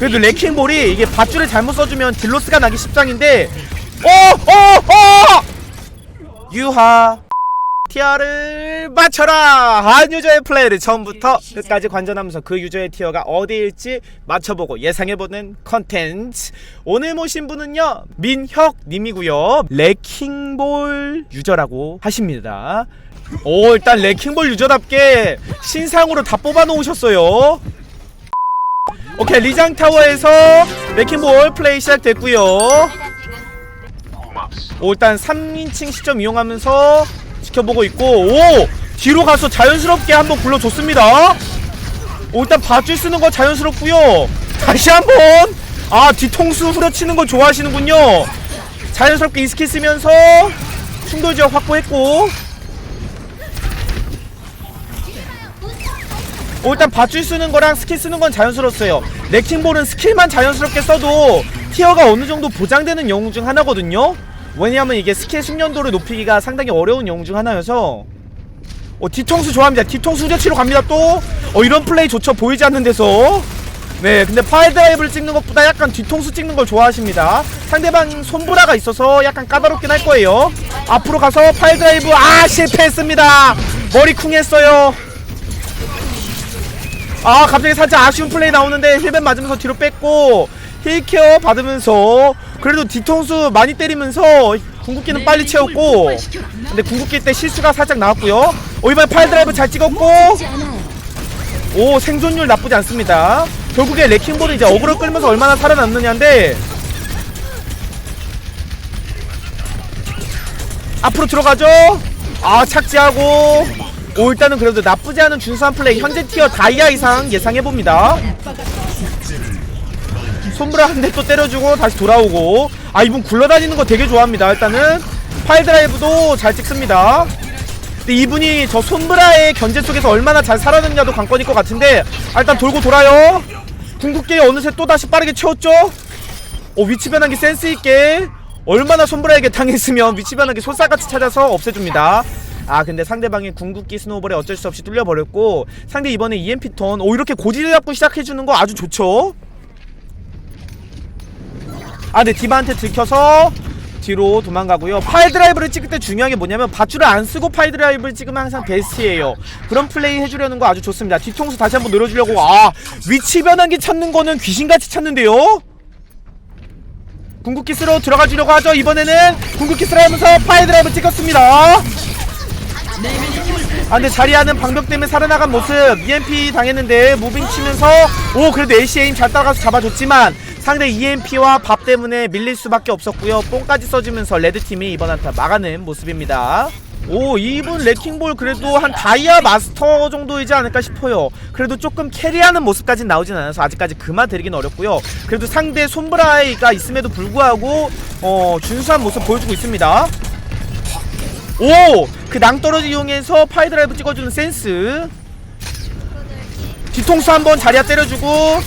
그래도 레킹볼이 이게 밧줄을 잘못 써주면 딜로스가 나기 십상인데 어! 어! 어! 유하 티어를 맞춰라! 한 유저의 플레이를 처음부터 끝까지 관전하면서 그 유저의 티어가 어디일지 맞춰보고 예상해보는 컨텐츠 오늘 모신 분은요 민혁님이고요 레킹볼 유저라고 하십니다 오 일단 레킹볼 유저답게 신상으로 다 뽑아놓으셨어요 오케이 리장 타워에서 레킹볼 플레이 시작됐고요. 오 일단 3인칭 시점 이용하면서 지켜보고 있고 오! 뒤로 가서 자연스럽게 한번 굴러줬습니다. 오 일단 밧줄 쓰는 거 자연스럽고요. 다시 한번 아 뒤통수 후려치는 거 좋아하시는군요. 자연스럽게 이스킬 쓰면서 충돌 지역 확보했고 오 일단 밧줄 쓰는 거랑 스킬 쓰는 건 자연스러웠어요. 레킹볼은 스킬만 자연스럽게 써도 티어가 어느 정도 보장되는 영웅 중 하나거든요. 왜냐하면 이게 스킬 숙련도를 높이기가 상당히 어려운 영웅 중 하나여서. 어 뒤통수 좋아합니다. 뒤통수 후려치러 갑니다 또 어 이런 플레이 좋죠. 보이지 않는 데서. 네 근데 파일드라이브를 찍는 것보다 약간 뒤통수 찍는 걸 좋아하십니다. 상대방 손브라가 있어서 약간 까다롭긴 할 거예요. 앞으로 가서 파일드라이브 아 실패했습니다. 머리 쿵했어요 아 갑자기 살짝 아쉬운 플레이 나오는데 힐벤 맞으면서 뒤로 뺐고 힐케어 받으면서 그래도 뒤통수 많이 때리면서 궁극기는 빨리 채웠고 근데 궁극기 때 실수가 살짝 나왔고요. 오 이번에 파일드라이브 잘 찍었고 오 생존율 나쁘지 않습니다. 결국에 레킹볼은 이제 어그로 끌면서 얼마나 살아남느냐인데 앞으로 들어가죠? 아 착지하고 오 일단은 그래도 나쁘지 않은 준수한 플레이. 현재 티어 다이아 이상 예상해봅니다. 손브라 한 대 또 때려주고 다시 돌아오고. 아 이분 굴러다니는 거 되게 좋아합니다. 일단은 파일 드라이브도 잘 찍습니다. 근데 이분이 저 손브라의 견제 속에서 얼마나 잘 살아남냐도 관건일 것 같은데 아, 일단 돌고 돌아요. 궁극기 어느새 또다시 빠르게 채웠죠? 오 위치 변환기 센스있게 얼마나 손브라에게 당했으면 위치 변환기 솔사같이 찾아서 없애줍니다 아 근데 상대방이 궁극기 스노우볼에 어쩔 수 없이 뚫려버렸고 상대 이번에 EMP 턴 오 이렇게 고지를 잡고 시작해주는 거 아주 좋죠? 아 근데 디바한테 들켜서 뒤로 도망가고요. 파일 드라이브를 찍을 때 중요한 게 뭐냐면 밧줄을 안 쓰고 파일 드라이브를 찍으면 항상 베스트예요. 그런 플레이 해주려는 거 아주 좋습니다. 뒤통수 다시 한번 늘어주려고 아 위치 변환기 찾는 거는 귀신같이 찾는데요? 궁극기 쓰러 들어가 주려고 하죠. 이번에는 궁극기 쓰러 하면서 파일 드라이브 찍었습니다 아 근데 자리하는 방벽 때문에 살아나간 모습. EMP 당했는데 무빙 치면서 오 그래도 AC 에임 잘 따라가서 잡아줬지만 상대 EMP와 밥 때문에 밀릴 수밖에 없었고요. 뽕까지 써주면서 레드팀이 이번 한타 막아낸 모습입니다. 오 이분 레킹볼 그래도 한 다이아 마스터 정도이지 않을까 싶어요. 그래도 조금 캐리하는 모습까진 나오진 않아서 아직까지 그만 드리긴 어렵고요. 그래도 상대 손브라이가 있음에도 불구하고 어 준수한 모습 보여주고 있습니다. 오! 그 낭떠러지 이용해서 파이드라이브 찍어주는 센스. 뒤통수 한번 자리야 때려주고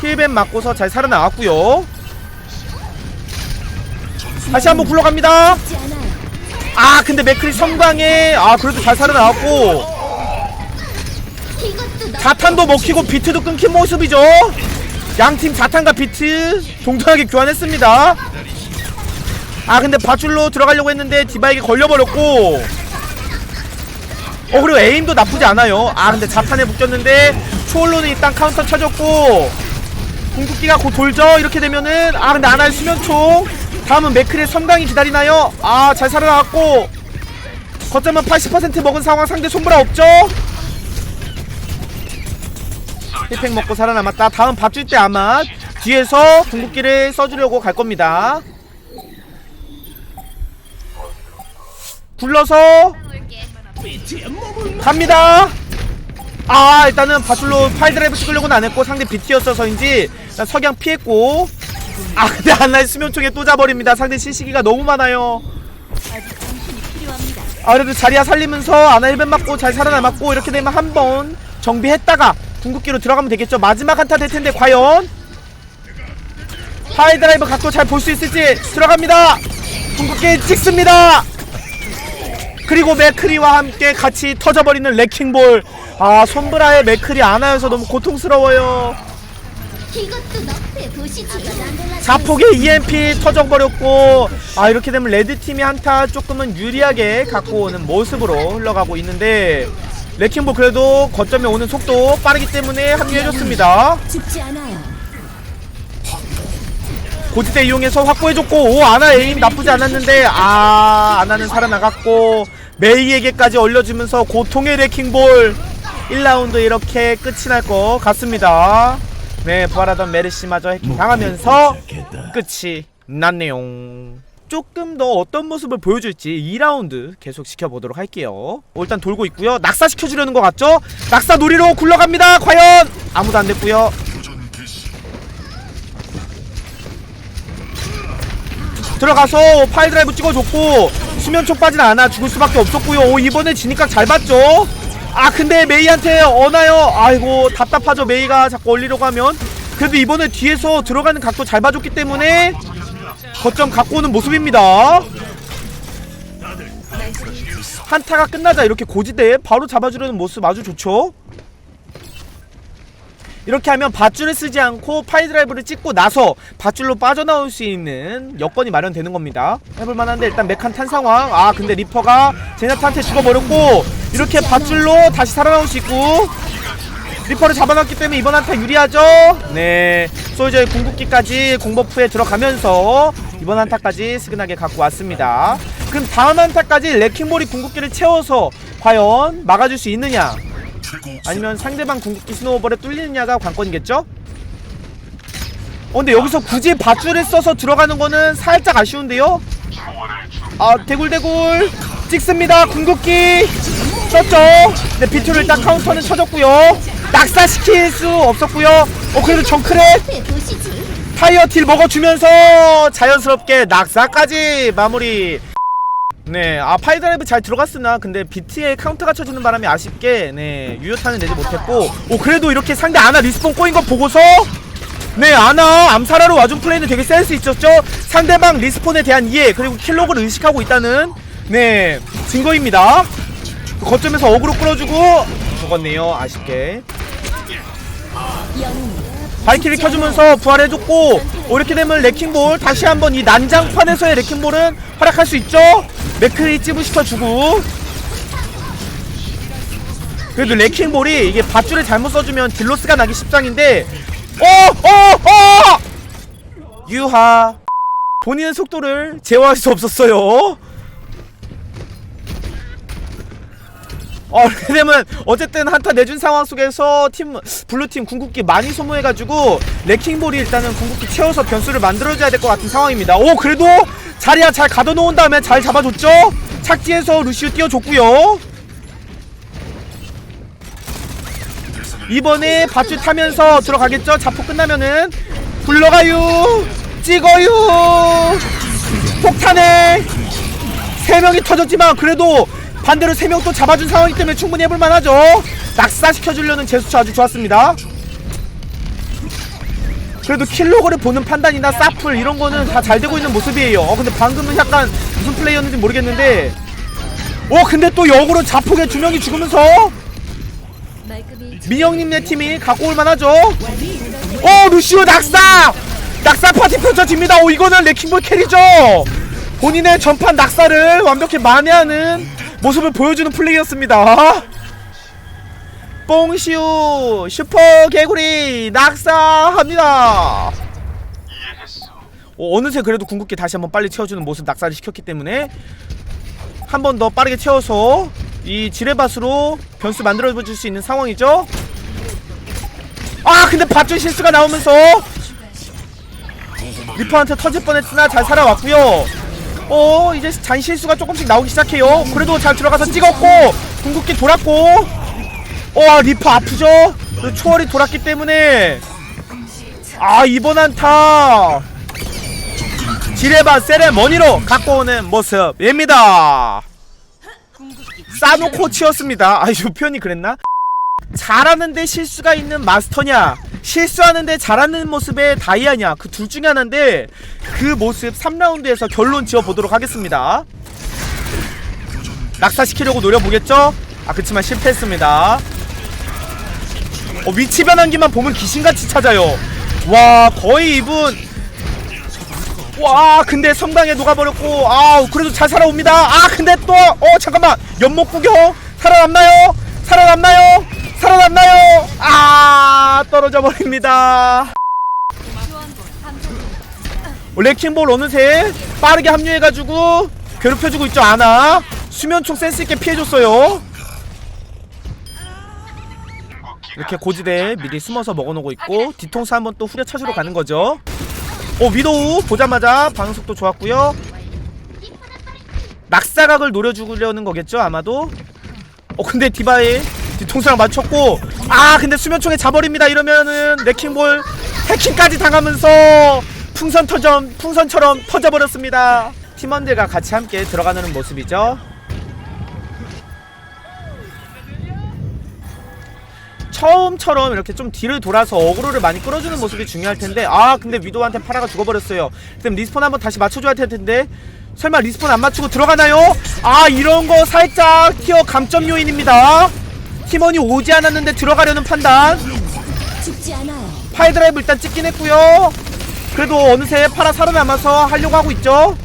힐벤 맞고서 잘 살아나왔고요. 다시 한번 굴러갑니다. 아 근데 맥크리 성광에 아 그래도 잘 살아나왔고. 자탄도 먹히고 비트도 끊긴 모습이죠. 양팀 자탄과 비트 동등하게 교환했습니다. 아 근데 밧줄로 들어가려고 했는데 디바에게 걸려버렸고 어 그리고 에임도 나쁘지 않아요. 아 근데 자탄에 묶였는데 초월로는 일단 카운터 쳐줬고 궁극기가 곧 돌죠? 이렇게 되면은 아 근데 아나의 수면총. 다음은 맥클의 섬광이 기다리나요? 아 잘 살아나왔고 거점은 80% 먹은 상황 상대 손보라 없죠? 힐팩 먹고 살아남았다. 다음 밥 줄 때 아마 뒤에서 궁극기를 써주려고 갈 겁니다. 굴러서 갑니다. 아 일단은 바툴로 파일드라이브 찍으려고는 안했고 상대 BT였어서인지 일단 석양 피했고. 아 근데 안나의 수면총에 또 자버립니다. 상대 실시기가 너무 많아요. 아 그래도 자리야 살리면서 아나 1벤 맞고 잘 살아남았고 이렇게 되면 한 번 정비했다가 궁극기로 들어가면 되겠죠. 마지막 한타 될 텐데 과연 파이드라이브 각도 잘 볼 수 있을지 들어갑니다. 궁극기 찍습니다 그리고 맥크리와 함께 같이 터져버리는 레킹볼 아 손브라의 맥크리 안하여서 너무 고통스러워요. 자폭의 EMP 터져버렸고 아 이렇게 되면 레드팀이 한타 조금은 유리하게 갖고 오는 모습으로 흘러가고 있는데 레킹볼 그래도 거점에 오는 속도 빠르기 때문에 합류해줬습니다. 고지대 이용해서 확보해줬고 오 아나 에임 나쁘지 않았는데 아 아나는 살아나갔고 메이에게까지 얼려주면서 고통의 레킹볼. 1라운드 이렇게 끝이 날 것 같습니다. 네 부활하던 메르시마저 해킹 당하면서 끝이 났네요. 조금 더 어떤 모습을 보여줄지 2라운드 계속 지켜보도록 할게요. 어, 일단 돌고 있고요. 낙사시켜주려는 것 같죠? 낙사 놀이로 굴러갑니다. 과연! 아무도 안 됐고요 들어가서 파이드라이브 찍어줬고 수면촉 빠진 않아 죽을 수밖에 없었고요. 오 이번에 진입각 잘 봤죠? 아 근데 메이한테 어나요? 아이고 답답하죠 메이가. 자꾸 올리려고 하면. 그래도 이번에 뒤에서 들어가는 각도 잘 봐줬기 때문에 거점 갖고 오는 모습입니다. 한타가 끝나자 이렇게 고지대에 바로 잡아주려는 모습 아주 좋죠 이렇게 하면 밧줄을 쓰지 않고 파이드라이브를 찍고 나서 밧줄로 빠져나올 수 있는 여건이 마련되는 겁니다. 해볼만한데 일단 메칸 탄 상황. 아 근데 리퍼가 제나타한테 죽어버렸고 이렇게 밧줄로 다시 살아나올 수 있고 리퍼를 잡아놨기 때문에 이번 한타 유리하죠? 네. 솔저의 궁극기까지 공버프에 들어가면서 이번 한타까지 스근하게 갖고 왔습니다. 그럼 다음 한타까지 레킹볼이 궁극기를 채워서 과연 막아줄 수 있느냐 아니면 상대방 궁극기 스노우볼에 뚫리느냐가 관건이겠죠? 어 근데 여기서 굳이 밧줄을 써서 들어가는 거는 살짝 아쉬운데요? 아 대굴대굴. 찍습니다. 궁극기. 썼죠? 네 비트를 딱 카운터는 쳐줬고요. 낙사시킬 수 없었고요. 어 그래도 정크랩. 타이어 딜 먹어주면서 자연스럽게 낙사까지 마무리 네, 아 파이드라이브 잘 들어갔으나 근데 비트에 카운터가 쳐지는 바람에 아쉽게 네 유효타는 내지 못했고. 오 그래도 이렇게 상대 아나 리스폰 꼬인 거 보고서 네 아나 암살하러 와준 플레이는 되게 센스 있었죠? 상대방 리스폰에 대한 이해 그리고 킬록을 의식하고 있다는 네 증거입니다. 거점에서 어그로 끌어주고 죽었네요 아쉽게. 발키를 켜주면서 부활해줬고 오, 이렇게 되면 레킹볼 다시 한번 이 난장판에서의 레킹볼은 활약할 수 있죠 맥크리 찌부시켜주고 그래도 레킹볼이 이게 밧줄을 잘못 써주면 딜로스가 나기 십상인데 어! 어! 어! 유하 본인의 속도를 제어할 수 없었어요 어, 되면 어쨌든 한타 내준 상황 속에서 팀 블루팀 궁극기 많이 소모해가지고 레킹볼이 일단은 궁극기 채워서 변수를 만들어줘야 될 것 같은 상황입니다. 오 그래도 자리야 잘 가둬놓은 다음에 잘 잡아줬죠? 착지해서 루시우 띄워줬고요. 이번에 밧줄 타면서 들어가겠죠? 자포 끝나면은 굴러가요 찍어요 폭탄에 세 명이 터졌지만 그래도 반대로 세명또 잡아준 상황이기 때문에 충분히 해볼 만하죠. 낙사시켜주려는 제스처 아주 좋았습니다. 그래도 킬로그를 보는 판단이나 사플 이런 거는 다 잘 되고 있는 모습이에요. 어, 근데 방금은 약간 무슨 플레이였는지 모르겠는데. 오, 근데 또 역으로 자폭에 두 명이 죽으면서 민영님네 팀이 갖고 올 만하죠. 오, 루시오 낙사! 낙사 파티 펼쳐집니다. 오, 이거는 레킹볼 캐리죠. 본인의 전판 낙사를 완벽히 만회하는 모습을 보여주는 플레이였습니다. 뽕시우 슈퍼 개구리 낙사합니다. 어, 어느새 그래도 궁극기 다시 한번 빨리 채워주는 모습 낙사를 시켰기 때문에 한 번 더 빠르게 채워서 이 지뢰밭으로 변수 만들어줄 수 있는 상황이죠. 아 근데 밧줄 실수가 나오면서 리퍼한테 터질 뻔했으나 잘 살아왔고요. 어 이제 잔 실수가 조금씩 나오기 시작해요. 그래도 잘 들어가서 찍었고 궁극기 돌았고 어 리퍼 아프죠? 그리고 초월이 돌았기 때문에 아 이번 한타 지레바 세레머니로 갖고 오는 모습입니다. 싸놓고 치었습니다. 아, 이 표현이 그랬나? 잘하는데 실수가 있는 마스터냐 실수하는데 잘하는 모습의 다이아냐 그 둘 중에 하나인데 그 모습 3라운드에서 결론 지어보도록 하겠습니다. 낙사시키려고 노려보겠죠? 아 그치만 실패했습니다. 어, 위치 변환기만 보면 귀신같이 찾아요. 와 거의 이분. 와 근데 성당에 녹아버렸고 아 그래도 잘 살아옵니다. 아 근데 또 어 잠깐만. 연못 구경? 살아남나요? 살아남나요 살아남나요? 아 떨어져 버립니다. 레킹볼 어느새 빠르게 합류해가지고 괴롭혀주고 있죠 아나? 수면총 센스있게 피해줬어요. 이렇게 고지대에 미리 숨어서 먹어놓고 있고 뒤통수 한번 또 후려쳐주러 가는 거죠. 어 위도우 보자마자 방속도 좋았고요. 낙사각을 노려주려는 거겠죠 아마도? 어 근데 디바이 뒤통수랑 맞췄고 아 근데 수면총에 자버립니다. 이러면은 레킹볼 해킹까지 당하면서 풍선 터점 풍선처럼 터져버렸습니다. 팀원들과 같이 함께 들어가는 모습이죠. 처음처럼 이렇게 좀 뒤를 돌아서 어그로를 많이 끌어주는 모습이 중요할 텐데 아 근데 위도한테 파라가 죽어버렸어요. 그럼 리스폰 한번 다시 맞춰줘야 될 텐데 설마 리스폰 안 맞추고 들어가나요? 아 이런 거 살짝 티어 감점 요인입니다 팀원이 오지 않았는데 들어가려는 판단. 파이드라이브 일단 찍긴 했고요. 그래도 어느새 파라 살아남아서 하려고 하고 있죠.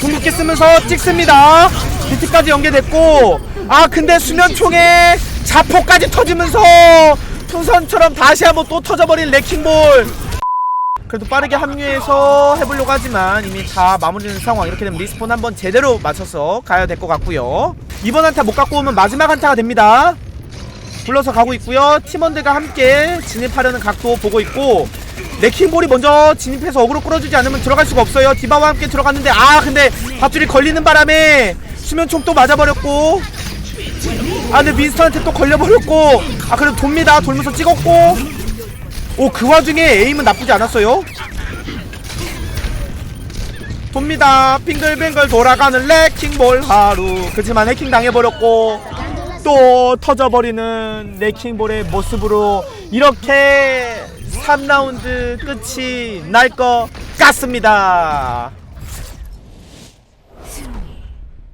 궁극기 쓰면서 찍습니다. 비트까지 연계됐고. 아 근데 수면총에 자포까지 터지면서 풍선처럼 다시 한번 또 터져버린 레킹볼. 그래도 빠르게 합류해서 해보려고 하지만 이미 다 마무리되는 상황. 이렇게 되면 리스폰 한번 제대로 맞춰서 가야 될 것 같고요 이번 한타 못 갖고 오면 마지막 한타가 됩니다 불러서 가고 있고요. 팀원들과 함께 진입하려는 각도 보고 있고 레킹볼이 먼저 진입해서 어그로 끌어주지 않으면 들어갈 수가 없어요. 디바와 함께 들어갔는데 아 근데 밧줄이 걸리는 바람에 수면총 또 맞아버렸고 아 근데 윈스턴한테 또 걸려버렸고 아 그래도 돕니다. 돌면서 찍었고 오 그 와중에 에임은 나쁘지 않았어요. 돕니다. 빙글빙글 돌아가는 레킹볼 하루 그렇지만 해킹 당해버렸고 또 터져버리는 레킹볼의 모습으로 이렇게 3라운드 끝이 날 것 같습니다.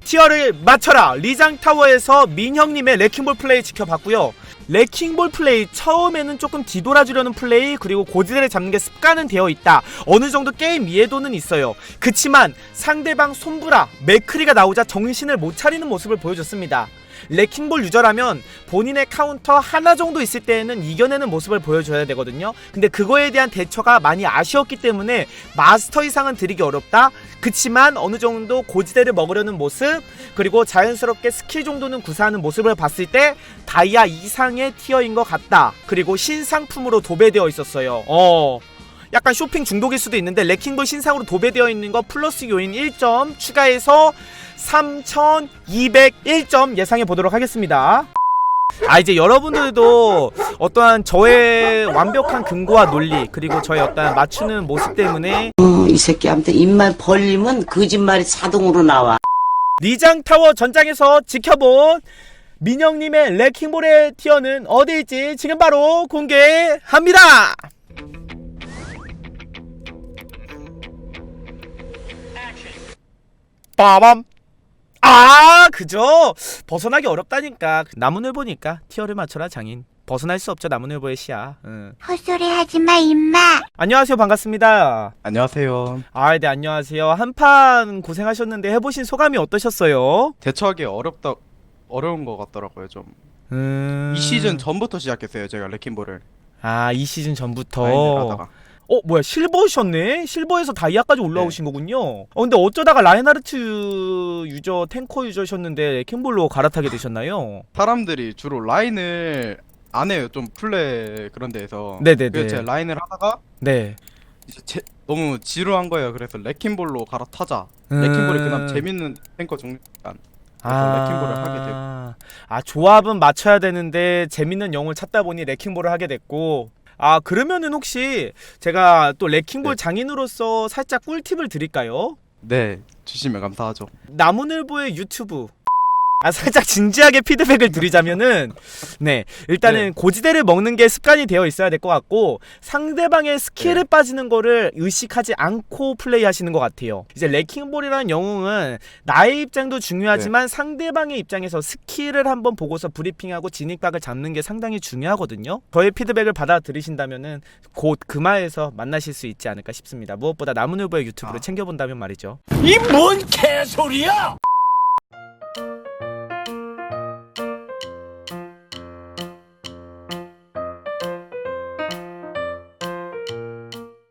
티어를 맞춰라. 리장타워에서 민형님의 레킹볼 플레이 지켜봤고요. 레킹볼 플레이 처음에는 조금 뒤돌아주려는 플레이 그리고 고지대를 잡는 게 습관은 되어 있다. 어느 정도 게임 이해도는 있어요. 그치만 상대방 손브라 맥크리가 나오자 정신을 못 차리는 모습을 보여줬습니다 레킹볼 유저라면 본인의 카운터 하나 정도 있을 때에는 이겨내는 모습을 보여줘야 되거든요. 근데 그거에 대한 대처가 많이 아쉬웠기 때문에 마스터 이상은 드리기 어렵다. 그치만 어느 정도 고지대를 먹으려는 모습 그리고 자연스럽게 스킬 정도는 구사하는 모습을 봤을 때 다이아 이상의 티어인 것 같다. 그리고 신상품으로 도배되어 있었어요. 어. 약간 쇼핑 중독일 수도 있는데 레킹볼 신상으로 도배되어 있는 거 플러스 요인 1점 추가해서 3201점 예상해 보도록 하겠습니다. 아 이제 여러분들도 어떠한 저의 완벽한 근거와 논리 그리고 저의 어떠한 맞추는 모습 때문에 어, 이 새끼한테 입만 벌리면 거짓말이 자동으로 나와. 리장 타워 전장에서 지켜본 민영님의 레킹볼의 티어는 어디일지 지금 바로 공개합니다. 빠밤. 아, 그죠? 벗어나기 어렵다니까. 나무늘 보니까 티어를 맞춰라 장인. 벗어날 수 없죠 나무늘보의 시야. 응. 헛소리 하지 마, 임마. 안녕하세요 반갑습니다. 안녕하세요. 아, 네 안녕하세요. 한판 고생하셨는데 해보신 소감이 어떠셨어요? 대처하기 어렵다 어려운 것 같더라고요. 좀. 음... 이 시즌 전부터 시작했어요. 제가 레킹볼을 아, 이 시즌 전부터. 라인을 하다가. 어, 뭐야, 실버셨네? 실버에서 다이아까지 올라오신 거군요. 어, 근데 어쩌다가 라인하르트 유저, 탱커 유저셨는데 킹볼로 갈아타게 되셨나요? 사람들이 주로 라인을 안 해요. 좀 플레 그런 데에서. 네네네. 그래서 제가 라인을 하다가 네. 이제 제, 너무 지루한 거예요. 그래서 레킹볼로 갈아타자. 음. 레킹볼이 그나마 재밌는 탱커 종류니까. 그래서 레킹볼을 하게 되고. 아, 조합은 맞춰야 되는데 재밌는 영을 찾다 보니 레킹볼을 하게 됐고. 아, 그러면은 혹시 제가 또 레킹볼 네. 장인으로서 살짝 꿀팁을 드릴까요? 네. 주시면 감사하죠. 나무늘보의 유튜브 아 살짝 진지하게 피드백을 드리자면은 네 일단은 네. 고지대를 먹는 게 습관이 되어 있어야 될 것 같고 상대방의 스킬을 네. 빠지는 거를 의식하지 않고 플레이하시는 것 같아요 이제 레킹볼이라는 영웅은 나의 입장도 중요하지만 네. 상대방의 입장에서 스킬을 한번 보고서 브리핑하고 진입각을 잡는 게 상당히 중요하거든요 저의 피드백을 받아 들으신다면은 곧 금화에서 만나실 수 있지 않을까 싶습니다 무엇보다 남은 후보의 유튜브를 아. 챙겨본다면 말이죠 이 뭔 개소리야!